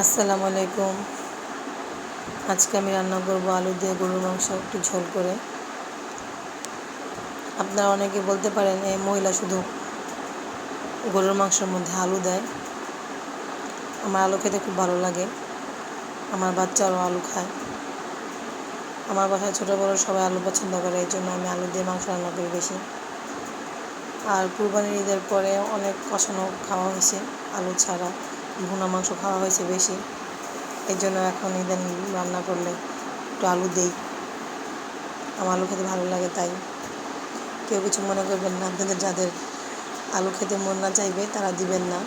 আসসালামু আলাইকুম। আজকে আমি রান্না করব আলু দিয়ে গরুর মাংস একটু ঝোল করে। আপনারা অনেকে বলতে পারেন এই মহিলা শুধু গরুর মাংসের মধ্যে আলু দেয়। আমার আলু খেতে খুব ভালো লাগে। আমার বাচ্চারাও আলু খায়। আমার বাসায় ছোটো বড়ো সবাই আলু পছন্দ করে, এই জন্য আমি আলু দিয়ে মাংস রান্না করি বেশি। আর কুরবানির ঈদের পরে অনেক কষানো খাওয়া হয়েছে আলু ছাড়া। ভুনা মাংস খাওয়া হয়েছে বেশি। এর জন্য এখন ঈদের রান্না করলে একটু আলু দেই। আমার আলু খেতে ভালো লাগে তাই। কেউ কিছু মনে করবেন না, আপনাদের যাদের আলু খেতে মন না চাইবে তারা দিবেন না।